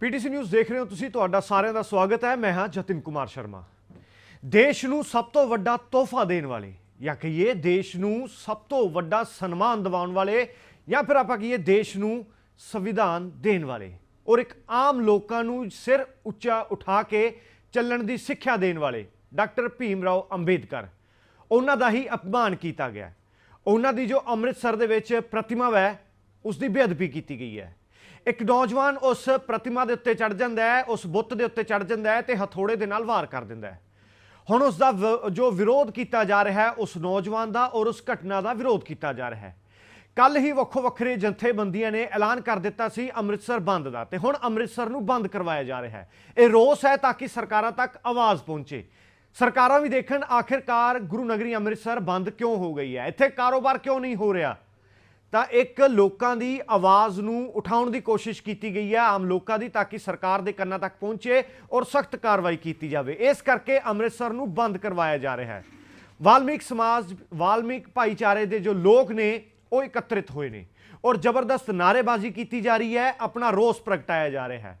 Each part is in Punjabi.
ਪੀਟੀਸੀ ਨਿਊਜ਼ ਦੇਖ ਰਹੇ ਹੋ ਤੁਸੀਂ, ਤੁਹਾਡਾ ਸਾਰਿਆਂ ਦਾ ਸਵਾਗਤ ਹੈ। ਮੈਂ ਹਾਂ ਜਤਿਨ ਕੁਮਾਰ ਸ਼ਰਮਾ। ਦੇਸ਼ ਨੂੰ ਸਭ ਤੋਂ ਵੱਡਾ ਤੋਹਫਾ ਦੇਣ ਵਾਲੇ ਜਾਂ ਕਹੀਏ ਦੇਸ਼ ਨੂੰ ਸਭ ਤੋਂ ਵੱਡਾ ਸਨਮਾਨ ਦਿਵਾਉਣ ਵਾਲੇ ਜਾਂ ਫਿਰ ਆਪਾਂ ਕਹੀਏ ਦੇਸ਼ ਨੂੰ ਸੰਵਿਧਾਨ ਦੇਣ ਵਾਲੇ ਔਰ ਇੱਕ ਆਮ ਲੋਕਾਂ ਨੂੰ ਸਿਰ ਉੱਚਾ ਉਠਾ ਕੇ ਚੱਲਣ ਦੀ ਸਿੱਖਿਆ ਦੇਣ ਵਾਲੇ ਡਾਕਟਰ ਭੀਮ ਰਾਓ ਅੰਬੇਦਕਰ। ਉਹਨਾਂ ਦਾ ਹੀ ਅਪਮਾਨ ਕੀਤਾ ਗਿਆ। ਉਹਨਾਂ ਦੀ ਜੋ ਅੰਮ੍ਰਿਤਸਰ ਦੇ ਵਿੱਚ ਪ੍ਰਤਿਮਾ ਹੈ ਉਸ ਦੀ ਬੇਅਦਬੀ ਕੀਤੀ ਗਈ ਹੈ। ਇੱਕ ਨੌਜਵਾਨ ਉਸ ਪ੍ਰਤਿਮਾ ਦੇ ਉੱਤੇ ਚੜ ਜਾਂਦਾ ਹੈ, ਉਸ ਬੁੱਤ ਦੇ ਉੱਤੇ ਚੜ ਜਾਂਦਾ ਹੈ ਤੇ ਹਥੋੜੇ ਦੇ ਨਾਲ ਵਾਰ ਕਰ ਦਿੰਦਾ ਹੈ। ਹੁਣ ਉਸ ਦਾ ਜੋ ਵਿਰੋਧ ਕੀਤਾ ਜਾ ਰਿਹਾ ਹੈ, ਉਸ ਨੌਜਵਾਨ ਦਾ ਔਰ ਉਸ ਘਟਨਾ ਦਾ ਵਿਰੋਧ ਕੀਤਾ ਜਾ ਰਿਹਾ ਹੈ। ਕੱਲ ਹੀ ਵੱਖੋ ਵੱਖਰੇ ਜਥੇਬੰਦੀਆਂ ਨੇ ਐਲਾਨ ਕਰ ਦਿੱਤਾ ਸੀ ਅੰਮ੍ਰਿਤਸਰ ਬੰਦ ਦਾ ਤੇ ਹੁਣ ਅੰਮ੍ਰਿਤਸਰ ਨੂੰ ਬੰਦ ਕਰਵਾਇਆ ਜਾ ਰਿਹਾ ਹੈ। ਇਹ ਰੋਸ ਹੈ ਤਾਂ ਕਿ ਸਰਕਾਰਾਂ ਤੱਕ ਆਵਾਜ਼ ਪਹੁੰਚੇ। ਸਰਕਾਰਾਂ ਵੀ ਦੇਖਣ ਆਖਿਰਕਾਰ ਗੁਰੂ ਨਗਰੀ ਅੰਮ੍ਰਿਤਸਰ ਬੰਦ ਕਿਉਂ ਹੋ ਗਈ ਹੈ? ਇੱਥੇ ਕਾਰੋਬਾਰ ਕਿਉਂ ਨਹੀਂ ਹੋ ਰਿਹਾ? ਤਾਂ ਇੱਕ ਲੋਕਾਂ ਦੀ ਆਵਾਜ਼ ਨੂੰ ਉਠਾਉਣ ਦੀ ਕੋਸ਼ਿਸ਼ ਕੀਤੀ ਗਈ ਹੈ ਆਮ ਲੋਕਾਂ ਦੀ ਤਾਂ ਕਿ ਸਰਕਾਰ ਦੇ ਕੰਨਾਂ ਤੱਕ ਪਹੁੰਚੇ ਔਰ ਸਖਤ ਕਾਰਵਾਈ ਕੀਤੀ ਜਾਵੇ। ਇਸ ਕਰਕੇ ਅੰਮ੍ਰਿਤਸਰ ਨੂੰ ਬੰਦ ਕਰਵਾਇਆ ਜਾ ਰਿਹਾ ਹੈ। ਵਾਲਮੀਕ ਸਮਾਜ, ਵਾਲਮੀਕ ਭਾਈਚਾਰੇ ਦੇ ਜੋ ਲੋਕ ਨੇ, ਉਹ ਇਕੱਤਰਿਤ ਹੋਏ ਨੇ ਔਰ ਜ਼ਬਰਦਸਤ ਨਾਅਰੇਬਾਜ਼ੀ ਕੀਤੀ ਜਾ ਰਹੀ ਹੈ, ਆਪਣਾ ਰੋਸ ਪ੍ਰਗਟਾਇਆ ਜਾ ਰਿਹਾ ਹੈ।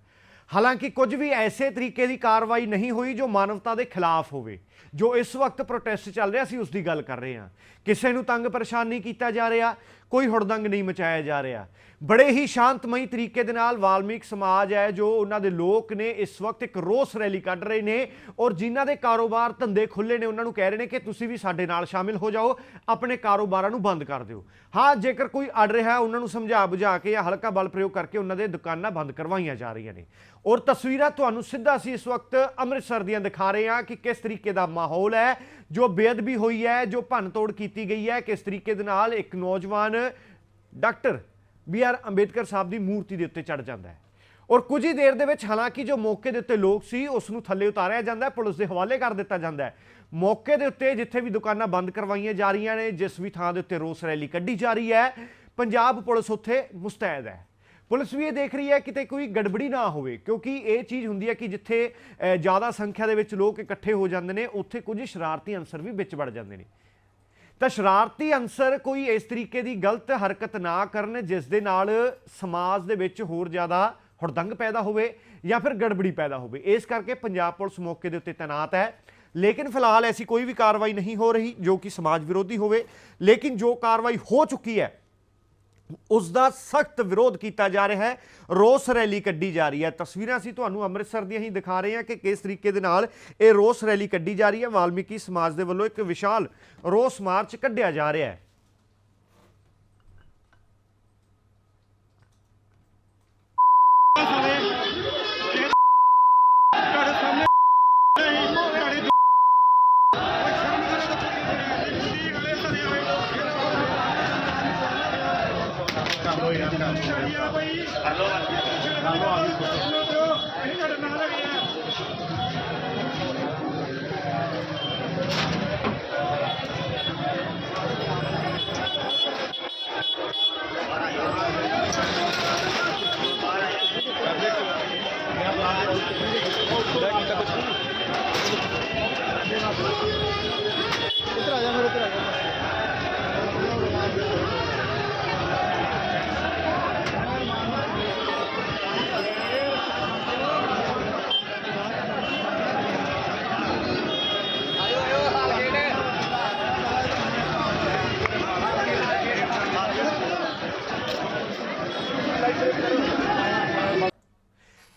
ਹਾਲਾਂਕਿ ਕੁਝ ਵੀ ਐਸੇ ਤਰੀਕੇ ਦੀ ਕਾਰਵਾਈ ਨਹੀਂ ਹੋਈ ਜੋ ਮਾਨਵਤਾ ਦੇ ਖਿਲਾਫ ਹੋਵੇ। ਜੋ ਇਸ ਵਕਤ ਪ੍ਰੋਟੈਸਟ ਚੱਲ ਰਿਹਾ ਸੀ ਉਸ ਦੀ ਗੱਲ ਕਰ ਰਹੇ ਹਾਂ। ਕਿਸੇ ਨੂੰ ਤੰਗ ਪਰੇਸ਼ਾਨ ਨਹੀਂ ਕੀਤਾ ਜਾ ਰਿਹਾ ਕੋਈ ਹੁੜਦੰਗ ਨਹੀਂ ਮਚਾਇਆ ਜਾ ਰਿਹਾ। ਬੜੇ ਹੀ ਸ਼ਾਂਤਮਈ ਤਰੀਕੇ ਦੇ ਨਾਲ ਵਾਲਮੀਕ ਸਮਾਜ ਹੈ ਜੋ ਉਹਨਾਂ ਦੇ ਲੋਕ ਨੇ ਇਸ ਵਕਤ ਇੱਕ ਰੋਸ ਰੈਲੀ ਕੱਢ ਰਹੇ ਨੇ ਔਰ ਜਿਨ੍ਹਾਂ ਦੇ ਕਾਰੋਬਾਰ ਧੰਦੇ ਖੁੱਲੇ ਨੇ ਉਹਨਾਂ ਨੂੰ ਕਹਿ ਰਹੇ ਨੇ ਕਿ ਤੁਸੀਂ ਵੀ ਸਾਡੇ ਨਾਲ ਸ਼ਾਮਿਲ ਹੋ ਜਾਓ, ਆਪਣੇ ਕਾਰੋਬਾਰਾਂ ਨੂੰ ਬੰਦ ਕਰ ਦਿਓ। ਹਾਂ, ਜੇਕਰ ਕੋਈ ਅੜ ਰਿਹਾ ਹੈ, ਉਹਨਾਂ ਨੂੰ ਸਮਝਾ ਬੁਝਾ ਕੇ ਜਾਂ ਹਲਕਾ ਬਲ ਪ੍ਰਯੋਗ ਕਰਕੇ ਉਹਨਾਂ ਦੇ ਦੁਕਾਨਾਂ ਬੰਦ ਕਰਵਾਈਆਂ ਜਾ ਰਹੀਆਂ ਨੇ। ਔਰ ਤਸਵੀਰਾਂ ਤੁਹਾਨੂੰ ਸਿੱਧਾ ਸੀ ਇਸ ਵਕਤ ਅੰਮ੍ਰਿਤਸਰ ਦੀਆਂ ਦਿਖਾ ਰਹੇ ਹਾਂ ਕਿ ਕਿਸ ਤਰੀਕੇ ਦਾ ਮਾਹੌਲ ਹੈ, ਜੋ ਬੇਅਦਬੀ ਹੋਈ ਹੈ, ਜੋ ਭੰਨ ਤੋੜ ਕੀਤੀ ਗਈ ਹੈ, ਕਿਸ ਤਰੀਕੇ ਦੇ ਨਾਲ ਇੱਕ ਨੌਜਵਾਨ doctor B R Ambedkar Sahib ਦੀ ਮੂਰਤੀ ਦੇ ਉੱਤੇ ਚੜ ਜਾਂਦਾ ਹੈ। ਔਰ ਕੁਝ ਹੀ ਦੇਰ ਦੇ ਵਿੱਚ ਹਾਲਾਂਕਿ ਜੋ ਮੌਕੇ ਦੇ ਉੱਤੇ ਲੋਕ ਸੀ, ਉਸ ਨੂੰ ਥੱਲੇ ਉਤਾਰਿਆ ਜਾਂਦਾ ਹੈ, ਪੁਲਿਸ ਦੇ ਹਵਾਲੇ ਕਰ ਦਿੱਤਾ ਜਾਂਦਾ ਹੈ। ਮੌਕੇ ਦੇ ਉੱਤੇ ਜਿੱਥੇ ਵੀ ਦੁਕਾਨਾਂ ਬੰਦ ਕਰਵਾਈਆਂ ਜਾ ਰਹੀਆਂ ਨੇ, ਜਿਸ ਵੀ ਥਾਂ ਦੇ ਉੱਤੇ ਰੋਸ ਰੈਲੀ ਕੱਢੀ ਜਾ ਰਹੀ ਹੈ, ਪੰਜਾਬ ਪੁਲਿਸ ਉੱਥੇ ਮੁਸਤੈਦ ਹੈ। ਪੁਲਿਸ ਵੀ ਇਹ ਦੇਖ ਰਹੀ ਹੈ, ਕਿਤੇ ਕੋਈ ਗੜਬੜੀ ਨਾ ਹੋਵੇ, ਕਿਉਂਕਿ ਇਹ ਚੀਜ਼ ਹੁੰਦੀ ਹੈ ਕਿ ਜਿੱਥੇ ਜ਼ਿਆਦਾ ਸੰਖਿਆ ਦੇ ਵਿੱਚ ਲੋਕ ਇਕੱਠੇ ਹੋ ਜਾਂਦੇ ਨੇ, ਉੱਥੇ ਕੁਝ ਸ਼ਰਾਰਤੀ ਅਨਸਰ ਵੀ ਵਿੱਚ ਵੜ ਜਾਂਦੇ ਨੇ। ਤਾਂ ਸ਼ਰਾਰਤੀ ਅਨਸਰ ਕੋਈ ਇਸ ਤਰੀਕੇ ਦੀ ਗਲਤ ਹਰਕਤ ਨਾ ਕਰਨ, ਜਿਸ ਦੇ ਨਾਲ ਸਮਾਜ ਦੇ ਵਿੱਚ ਹੋਰ ਜ਼ਿਆਦਾ ਹੁੜਦੰਗ ਪੈਦਾ ਹੋਵੇ ਜਾਂ ਫਿਰ ਗੜਬੜੀ ਪੈਦਾ ਹੋਵੇ। ਇਸ ਕਰਕੇ ਪੰਜਾਬ ਪੁਲਿਸ ਮੌਕੇ ਦੇ ਉੱਤੇ ਤੈਨਾਤ ਹੈ। ਲੇਕਿਨ ਫਿਲਹਾਲ ਐਸੀ ਕੋਈ ਵੀ ਕਾਰਵਾਈ ਨਹੀਂ ਹੋ ਰਹੀ, ਜੋ ਕਿ ਸਮਾਜ ਵਿਰੋਧੀ ਹੋਵੇ। ਲੇਕਿਨ ਜੋ ਕਾਰਵਾਈ ਹੋ ਚੁੱਕੀ ਹੈ ਉਸ ਦਾ ਸਖਤ ਵਿਰੋਧ ਕੀਤਾ ਜਾ ਰਿਹਾ ਹੈ। ਰੋਸ ਰੈਲੀ ਕੱਢੀ ਜਾ ਰਹੀ ਹੈ। ਤਸਵੀਰਾਂ ਅਸੀਂ ਤੁਹਾਨੂੰ ਅੰਮ੍ਰਿਤਸਰ ਦੀਆਂ ਹੀ ਦਿਖਾ ਰਹੇ ਹਾਂ ਕਿ ਕਿਸ ਤਰੀਕੇ ਦੇ ਨਾਲ ਇਹ ਰੋਸ ਰੈਲੀ ਕੱਢੀ ਜਾ ਰਹੀ ਹੈ। ਵਾਲਮੀਕੀ ਸਮਾਜ ਦੇ ਵੱਲੋਂ ਇੱਕ ਵਿਸ਼ਾਲ ਰੋਸ ਮਾਰਚ ਕੱਢਿਆ ਜਾ ਰਿਹਾ ਹੈ।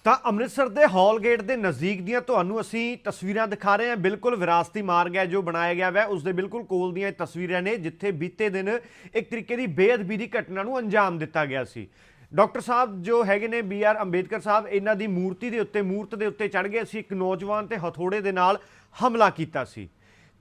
ਤਾਂ ਅੰਮ੍ਰਿਤਸਰ ਦੇ ਹਾਲ ਗੇਟ ਦੇ ਨਜ਼ਦੀਕ ਦੀਆਂ ਤੁਹਾਨੂੰ ਅਸੀਂ ਤਸਵੀਰਾਂ ਦਿਖਾ ਰਹੇ ਹਾਂ। ਬਿਲਕੁਲ ਵਿਰਾਸਤੀ ਮਾਰਗ ਹੈ ਜੋ ਬਣਾਇਆ ਗਿਆ ਹੈ ਉਸ ਦੇ ਬਿਲਕੁਲ ਕੋਲ ਦੀਆਂ ਇਹ ਤਸਵੀਰਾਂ ਨੇ, ਜਿੱਥੇ ਬੀਤੇ ਦਿਨ ਇੱਕ ਤਰੀਕੇ ਦੀ ਬੇਅਦਬੀ ਦੀ ਘਟਨਾ ਨੂੰ ਅੰਜਾਮ ਦਿੱਤਾ ਗਿਆ ਸੀ। ਡਾਕਟਰ ਸਾਹਿਬ ਜੋ ਹੈਗੇ ਨੇ, ਬੀ ਆਰ ਅੰਬੇਦਕਰ ਸਾਹਿਬ, ਇਹਨਾਂ ਦੀ ਮੂਰਤੀ ਦੇ ਉੱਤੇ, ਮੂਰਤ ਦੇ ਉੱਤੇ ਚੜ ਗਏ। ਸੀ ਇੱਕ ਨੌਜਵਾਨ ਤੇ ਹਥੋੜੇ ਦੇ ਨਾਲ ਹਮਲਾ ਕੀਤਾ ਸੀ।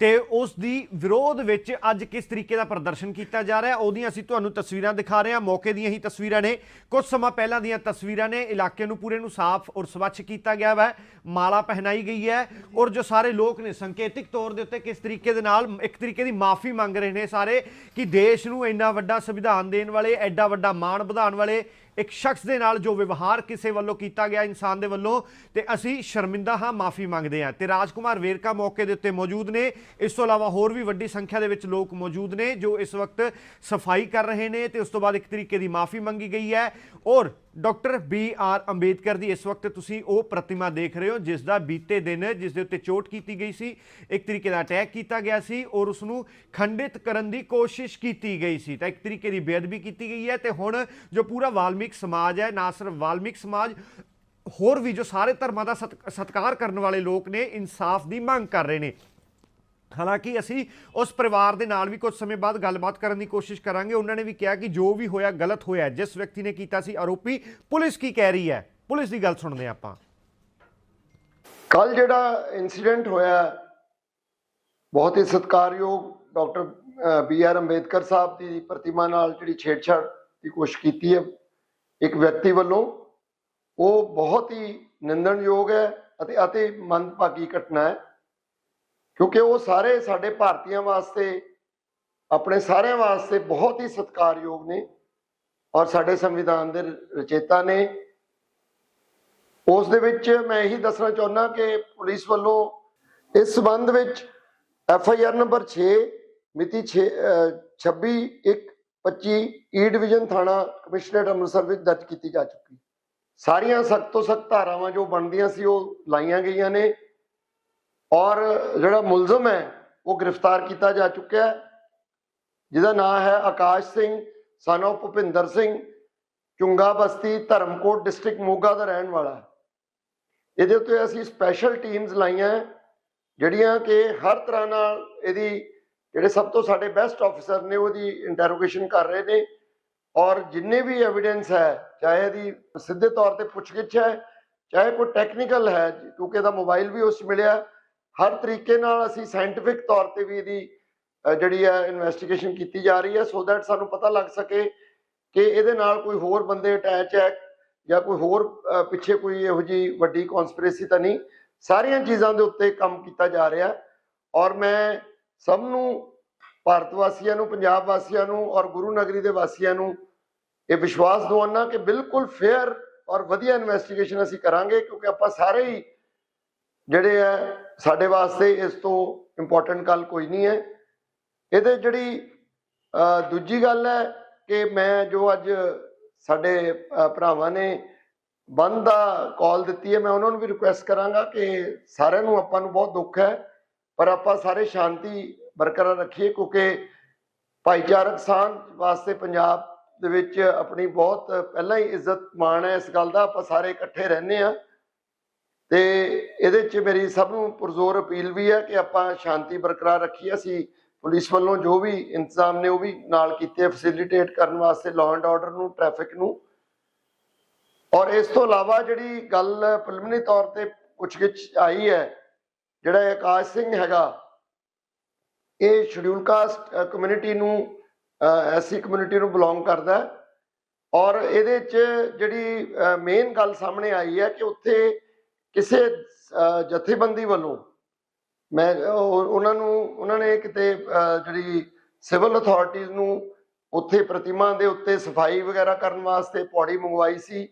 ਤੇ ਉਸ ਦੀ ਵਿਰੋਧ ਵਿੱਚ ਅੱਜ ਕਿਸ ਤਰੀਕੇ ਦਾ ਪ੍ਰਦਰਸ਼ਨ ਕੀਤਾ ਜਾ ਰਿਹਾ ਉਹਦੀਆਂ ਅਸੀਂ ਤੁਹਾਨੂੰ ਤਸਵੀਰਾਂ ਦਿਖਾ ਰਹੇ ਹਾਂ। ਮੌਕੇ ਦੀਆਂ ਹੀ ਤਸਵੀਰਾਂ ਨੇ। ਕੁਝ ਸਮਾਂ ਪਹਿਲਾਂ ਦੀਆਂ ਤਸਵੀਰਾਂ ਨੇ। ਇਲਾਕੇ ਨੂੰ ਪੂਰੇ ਨੂੰ ਸਾਫ਼ ਔਰ ਸਵੱਛ ਕੀਤਾ ਗਿਆ ਹੈ ਮਾਲਾ ਪਹਿਨਾਈ ਗਈ ਹੈ ਔਰ ਜੋ ਸਾਰੇ ਲੋਕ ਨੇ, ਸੰਕੇਤਿਕ ਤੌਰ ਦੇ ਉੱਤੇ ਕਿਸ ਤਰੀਕੇ ਦੇ ਨਾਲ ਇੱਕ ਤਰੀਕੇ ਦੀ ਮਾਫੀ ਮੰਗ ਰਹੇ ਨੇ ਸਾਰੇ ਕਿ ਦੇਸ਼ ਨੂੰ ਇੰਨਾ ਵੱਡਾ ਸੰਵਿਧਾਨ ਦੇਣ ਵਾਲੇ, ਐਡਾ ਵੱਡਾ ਮਾਣ ਵਧਾਉਣ ਵਾਲੇ ਇੱਕ ਸ਼ਖਸ ਦੇ ਨਾਲ ਜੋ ਵਿਵਹਾਰ ਕਿਸੇ ਵੱਲੋਂ ਕੀਤਾ ਗਿਆ ਇਨਸਾਨ ਦੇ ਵੱਲੋਂ ਤੇ ਅਸੀਂ ਸ਼ਰਮਿੰਦਾ ਹਾਂ, ਮਾਫੀ ਮੰਗਦੇ ਹਾਂ। ਤੇ ਰਾਜਕੁਮਾਰ ਵੇਰਕਾ ਮੌਕੇ ਦੇ ਉੱਤੇ ਮੌਜੂਦ ਨੇ। ਇਸ ਤੋਂ ਇਲਾਵਾ ਹੋਰ ਵੀ ਵੱਡੀ ਸੰਖਿਆ ਦੇ ਵਿੱਚ ਲੋਕ ਮੌਜੂਦ ਨੇ ਜੋ ਇਸ ਵਕਤ ਸਫ਼ਾਈ ਕਰ ਰਹੇ ਨੇ ਤੇ ਉਸ ਤੋਂ ਬਾਅਦ ਇੱਕ ਤਰੀਕੇ ਦੀ ਮਾਫੀ ਮੰਗੀ ਗਈ ਹੈ। ਔਰ ਡਾਕਟਰ ਬੀ ਆਰ ਅੰਬੇਦਕਰ ਦੀ ਇਸ ਵਕਤ ਤੁਸੀਂ ਉਹ ਪ੍ਰਤਿਮਾ ਦੇਖ ਰਹੇ ਹੋ, ਜਿਸ ਦਾ ਬੀਤੇ ਦਿਨ ਜਿਸ ਦੇ ਉੱਤੇ ਚੋਟ ਕੀਤੀ ਗਈ ਸੀ, ਇੱਕ ਤਰੀਕੇ ਦਾ ਅਟੈਕ ਕੀਤਾ ਗਿਆ ਸੀ ਔਰ ਉਸ ਨੂੰ ਖੰਡਿਤ ਕਰਨ ਦੀ ਕੋਸ਼ਿਸ਼ ਕੀਤੀ ਗਈ ਸੀ। ਤਾਂ ਇੱਕ ਤਰੀਕੇ ਦੀ ਬੇਅਦਬੀ ਕੀਤੀ ਗਈ ਹੈ ਤੇ ਹੁਣ ਜੋ ਪੂਰਾ ਵਾਲਮੀਕ ਸਮਾਜ ਹੈ, ਨਾ ਸਿਰਫ ਵਾਲਮੀਕ ਸਮਾਜ, ਹੋਰ ਵੀ ਜੋ ਸਾਰੇ ਧਰਮਾਂ ਦਾ ਸਤਿ- ਸਤਿਕਾਰ ਕਰਨ ਵਾਲੇ ਲੋਕ ਨੇ, ਇਨਸਾਫ ਦੀ ਮੰਗ ਕਰ ਰਹੇ ਨੇ। ਹਾਲਾਂਕਿ ਅਸੀਂ ਉਸ ਪਰਿਵਾਰ ਦੇ ਨਾਲ ਵੀ ਕੁਝ ਸਮੇਂ ਬਾਅਦ ਗੱਲਬਾਤ ਕਰਨ ਦੀ ਕੋਸ਼ਿਸ਼ ਕਰਾਂਗੇ। ਉਹਨਾਂ ਨੇ ਵੀ ਕਿਹਾ ਕਿ ਜੋ ਵੀ ਹੋਇਆ, ਗਲਤ ਹੋਇਆ ਜਿਸ ਵਿਅਕਤੀ ਨੇ ਕੀਤਾ ਸੀ, ਆਰੋਪੀ ਪੁਲਿਸ ਕੀ ਕਹਿ ਰਹੀ ਹੈ? ਪੁਲਿਸ ਦੀ ਗੱਲ ਸੁਣਦੇ ਹਾਂ ਆਪਾਂ। ਕੱਲ ਜਿਹੜਾ ਇਨਸੀਡੈਂਟ ਹੋਇਆ, ਬਹੁਤ ਹੀ ਸਤਿਕਾਰਯੋਗ doctor B R Ambedkar Sahib ਦੀ ਪ੍ਰਤਿਮਾ ਨਾਲ ਜਿਹੜੀ ਛੇੜਛਾੜ ਦੀ ਕੋਸ਼ਿਸ਼ ਕੀਤੀ ਹੈ, ਇੱਕ ਵਿਅਕਤੀ ਵੱਲੋਂ, ਉਹ ਬਹੁਤ ਹੀ ਨਿੰਦਣਯੋਗ ਹੈ ਅਤੇ ਅਤੇ ਮੰਦਭਾਗੀ ਘਟਨਾ ਹੈ। ਕਿਉਂਕਿ ਉਹ ਸਾਰੇ ਸਾਡੇ ਭਾਰਤੀਆਂ ਵਾਸਤੇ, ਆਪਣੇ ਸਾਰਿਆਂ ਵਾਸਤੇ ਬਹੁਤ ਹੀ ਸਤਿਕਾਰਯੋਗ ਨੇ ਔਰ ਸਾਡੇ ਸੰਵਿਧਾਨ ਦੇ ਰਚੇਤਾ ਨੇ। ਉਸ ਦੇ ਵਿੱਚ ਮੈਂ ਇਹੀ ਦੱਸਣਾ ਚਾਹੁੰਦਾ ਕਿ ਪੁਲਿਸ ਵੱਲੋਂ ਇਸ ਸਬੰਧ ਵਿੱਚ ਐਫ ਆਈ ਆਰ ਨੰਬਰ 6 ਮਿਤੀ 6 26 1 25 ਈ ਡਿਵੀਜ਼ਨ ਥਾਣਾ ਕਮਿਸ਼ਨਰੇਟ ਅੰਮ੍ਰਿਤਸਰ ਵਿੱਚ ਦਰਜ ਕੀਤੀ ਜਾ ਚੁੱਕੀ। ਸਾਰੀਆਂ ਸਖਤ ਤੋਂ ਸਖਤ ਧਾਰਾਵਾਂ ਜੋ ਬਣਦੀਆਂ ਸੀ ਉਹ ਲਾਈਆਂ ਗਈਆਂ ਨੇ। ਔਰ ਜਿਹੜਾ ਮੁਲਜ਼ਮ ਹੈ ਉਹ ਗ੍ਰਿਫਤਾਰ ਕੀਤਾ ਜਾ ਚੁੱਕਿਆ ਹੈ। ਜਿਹਦਾ ਨਾਮ ਹੈ Akash Singh son of Bhupinder Singh Chunga Basti Dharamkot district Moga ਦਾ ਰਹਿਣ ਵਾਲਾ ਹੈ। ਇਹਦੇ ਉੱਤੇ ਅਸੀਂ ਸਪੈਸ਼ਲ ਟੀਮਸ ਲਾਈਆਂ ਹੈ, ਜਿਹੜੀਆਂ ਕਿ ਹਰ ਤਰ੍ਹਾਂ ਨਾਲ ਇਹਦੀ ਜਿਹੜੇ ਸਭ ਤੋਂ ਸਾਡੇ ਬੈਸਟ ਆਫੀਸਰ ਨੇ ਉਹਦੀ ਇੰਟਰੋਗੇਸ਼ਨ ਕਰ ਰਹੇ ਨੇ। ਔਰ ਜਿੰਨੇ ਵੀ ਐਵੀਡੈਂਸ ਹੈ ਚਾਹੇ ਇਹਦੀ ਸਿੱਧੇ ਤੌਰ ਤੇ ਪੁੱਛਗਿੱਛ ਹੈ ਚਾਹੇ ਕੋਈ ਟੈਕਨੀਕਲ ਹੈ ਕਿਉਂਕਿ ਇਹਦਾ ਮੋਬਾਈਲ ਵੀ ਉਸ 'ਚ ਮਿਲਿਆ ਹਰ ਤਰੀਕੇ ਨਾਲ ਅਸੀਂ ਸਾਇੰਟਿਫਿਕ ਤੌਰ ਤੇ ਵੀ ਇਹਦੀ ਜਿਹੜੀ ਹੈ ਇਨਵੈਸਟੀਗੇਸ਼ਨ ਕੀਤੀ ਜਾ ਰਹੀ ਹੈ ਸੋ ਦੈਟ ਸਾਨੂੰ ਪਤਾ ਲੱਗ ਸਕੇ ਕਿ ਇਹਦੇ ਨਾਲ ਕੋਈ ਹੋਰ ਬੰਦੇ ਅਟੈਚ ਹੈ ਜਾਂ ਕੋਈ ਹੋਰ ਪਿੱਛੇ ਕੋਈ ਇਹੋ ਜੀ ਵੱਡੀ ਕਨਸਪੀਰੇਸੀ ਤਾਂ ਨਹੀਂ। ਸਾਰੀਆਂ ਚੀਜ਼ਾਂ ਦੇ ਉੱਤੇ ਕੰਮ ਕੀਤਾ ਜਾ ਰਿਹਾ ਔਰ ਮੈਂ ਸਭ ਨੂੰ, ਭਾਰਤ ਵਾਸੀਆਂ ਨੂੰ, ਪੰਜਾਬ ਵਾਸੀਆਂ ਨੂੰ ਔਰ ਗੁਰੂ ਨਗਰੀ ਦੇ ਵਾਸੀਆਂ ਨੂੰ ਇਹ ਵਿਸ਼ਵਾਸ ਦਿਵਾਉਣਾ ਕਿ ਬਿਲਕੁਲ ਫੇਅਰ ਔਰ ਵਧੀਆ ਇਨਵੈਸਟੀਗੇਸ਼ਨ ਅਸੀਂ ਕਰਾਂਗੇ, ਕਿਉਂਕਿ ਆਪਾਂ ਸਾਰੇ ਹੀ ਜਿਹੜੇ ਆ, ਸਾਡੇ ਵਾਸਤੇ ਇਸ ਤੋਂ ਇੰਪੋਰਟੈਂਟ ਗੱਲ ਕੋਈ ਨਹੀਂ ਹੈ। ਇਹਦੇ ਜਿਹੜੀ ਦੂਜੀ ਗੱਲ ਹੈ ਕਿ ਮੈਂ ਜੋ ਅੱਜ ਸਾਡੇ ਭਰਾਵਾਂ ਨੇ ਬੰਦ ਦਾ ਕਾਲ ਦਿੱਤੀ ਹੈ, ਮੈਂ ਉਹਨਾਂ ਨੂੰ ਵੀ ਰਿਕੁਐਸਟ ਕਰਾਂਗਾ ਕਿ ਸਾਰਿਆਂ ਨੂੰ ਆਪਾਂ ਨੂੰ ਬਹੁਤ ਦੁੱਖ ਹੈ, ਪਰ ਆਪਾਂ ਸਾਰੇ ਸ਼ਾਂਤੀ ਬਰਕਰਾਰ ਰੱਖੀਏ, ਕਿਉਂਕਿ ਭਾਈਚਾਰਕ ਸਾਂਝ ਵਾਸਤੇ ਪੰਜਾਬ ਦੇ ਵਿੱਚ ਆਪਣੀ ਬਹੁਤ ਪਹਿਲਾਂ ਹੀ ਇੱਜ਼ਤ ਮਾਣ ਹੈ ਇਸ ਗੱਲ ਦਾ, ਆਪਾਂ ਸਾਰੇ ਇਕੱਠੇ ਰਹਿੰਦੇ ਆ ਤੇ ਇਹਦੇ 'ਚ ਮੇਰੀ ਸਭ ਨੂੰ ਪੁਰਜ਼ੋਰ ਅਪੀਲ ਵੀ ਹੈ ਕਿ ਆਪਾਂ ਸ਼ਾਂਤੀ ਬਰਕਰਾਰ ਰੱਖੀਏ। ਅਸੀਂ ਪੁਲਿਸ ਵੱਲੋਂ ਜੋ ਵੀ ਇੰਤਜ਼ਾਮ ਨੇ ਉਹ ਵੀ ਨਾਲ ਕੀਤੇ ਫੈਸਿਲਿਟੇਟ ਕਰਨ ਵਾਸਤੇ ਲਾਅ ਐਂਡ ਆਰਡਰ ਨੂੰ ਟ੍ਰੈਫਿਕ ਨੂੰ। ਔਰ ਇਸ ਤੋਂ ਇਲਾਵਾ ਜਿਹੜੀ ਗੱਲ ਪ੍ਰੀਲਿਮਿਨਰੀ ਤੌਰ ਤੇ ਪੁੱਛਗਿੱਛ ਆਈ ਹੈ, ਜਿਹੜਾ ਆਕਾਸ਼ ਸਿੰਘ ਹੈਗਾ, ਇਹ ਸ਼ਡਿਊਲ ਕਾਸਟ ਕਮਿਊਨਿਟੀ ਨੂੰ ਐਸੀ ਕਮਿਊਨਿਟੀ ਨੂੰ ਬਿਲੋਂਗ ਕਰਦਾ ਔਰ ਇਹਦੇ 'ਚ ਜਿਹੜੀ ਮੇਨ ਗੱਲ ਸਾਹਮਣੇ ਆਈ ਹੈ ਕਿ ਉੱਥੇ ਕਿਸੇ ਜਥੇਬੰਦੀ ਵੱਲੋਂ ਮੈਂ ਉਹਨਾਂ ਨੂੰ, ਉਹਨਾਂ ਨੇ ਕਿਤੇ ਜਿਹੜੀ ਸਿਵਲ ਅਥਾਰਟੀਜ਼ ਨੂੰ ਉੱਥੇ ਪ੍ਰਤਿਮਾ ਦੇ ਉੱਤੇ ਸਫ਼ਾਈ ਵਗੈਰਾ ਕਰਨ ਵਾਸਤੇ ਪੌੜੀ ਮੰਗਵਾਈ ਸੀ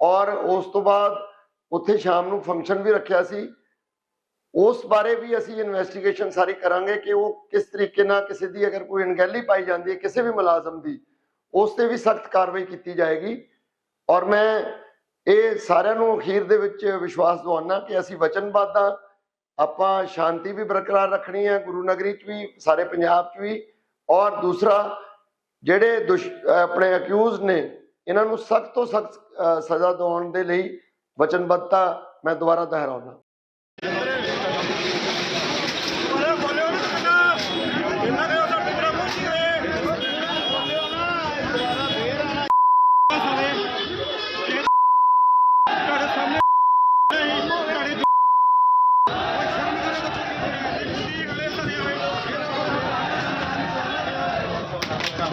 ਔਰ ਉਸ ਤੋਂ ਬਾਅਦ ਉੱਥੇ ਸ਼ਾਮ ਨੂੰ ਫੰਕਸ਼ਨ ਵੀ ਰੱਖਿਆ ਸੀ। ਉਸ ਬਾਰੇ ਵੀ ਅਸੀਂ ਇਨਵੈਸਟੀਗੇਸ਼ਨ ਸਾਰੀ ਕਰਾਂਗੇ ਕਿ ਉਹ ਕਿਸ ਤਰੀਕੇ ਨਾਲ ਕਿਸੇ ਦੀ ਅਗਰ ਕੋਈ ਅਣਗਹਿਲੀ ਪਾਈ ਜਾਂਦੀ ਹੈ, ਕਿਸੇ ਵੀ ਮੁਲਾਜ਼ਮ ਦੀ, ਉਸ ਤੇ ਵੀ ਸਖਤ ਕਾਰਵਾਈ ਕੀਤੀ ਜਾਏਗੀ। ਔਰ ਮੈਂ ਇਹ ਸਾਰਿਆਂ ਨੂੰ ਅਖੀਰ ਦੇ ਵਿੱਚ ਵਿਸ਼ਵਾਸ ਦਿਵਾਉਣਾ ਕਿ ਅਸੀਂ ਵਚਨਬੱਧ ਹਾਂ ਆਪਾਂ ਸ਼ਾਂਤੀ ਵੀ ਬਰਕਰਾਰ ਰੱਖਣੀ ਹੈ, ਗੁਰੂ ਨਗਰੀ 'ਚ ਵੀ, ਸਾਰੇ ਪੰਜਾਬ 'ਚ ਵੀ, ਔਰ ਦੂਸਰਾ, ਜਿਹੜੇ ਦੁਸ਼, ਆਪਣੇ ਅਕਿਊਜ਼ ਨੇ, ਇਹਨਾਂ ਨੂੰ ਸਖਤ ਤੋਂ ਸਖਤ ਸਜ਼ਾ ਦਿਵਾਉਣ ਦੇ ਲਈ ਵਚਨਬੱਧਤਾ ਮੈਂ ਦੁਬਾਰਾ ਦੁਹਰਾਉਣਾ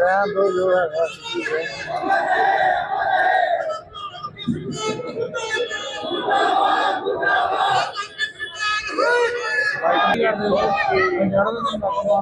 ਰਹਿਣ ਦੋ ਜੋ ਹੈ ਵਾਹਿਗੁਰੂ ਜੀ ਦਾ ਨਾਮ